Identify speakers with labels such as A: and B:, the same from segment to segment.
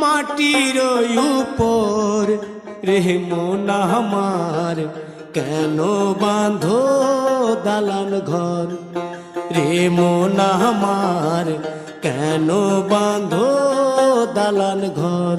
A: মাটির উপর রে মন আমার, কেন বাঁধো দালান ঘর? রে মন আমার, কেন বাঁধো দালান ঘর?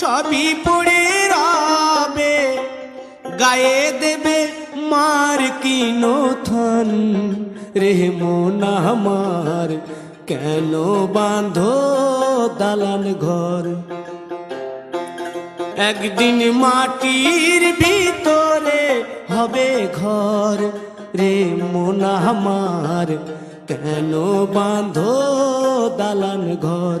A: সবই পড়ে রবে, গায়ে দেবে মার কিনো থন রে মোনা আমার, কেন বাঁধো দালান ঘর? একদিন মাটির ভিতরে হবে ঘর রে মোনা আমার, কেন বাঁধো দালান ঘর?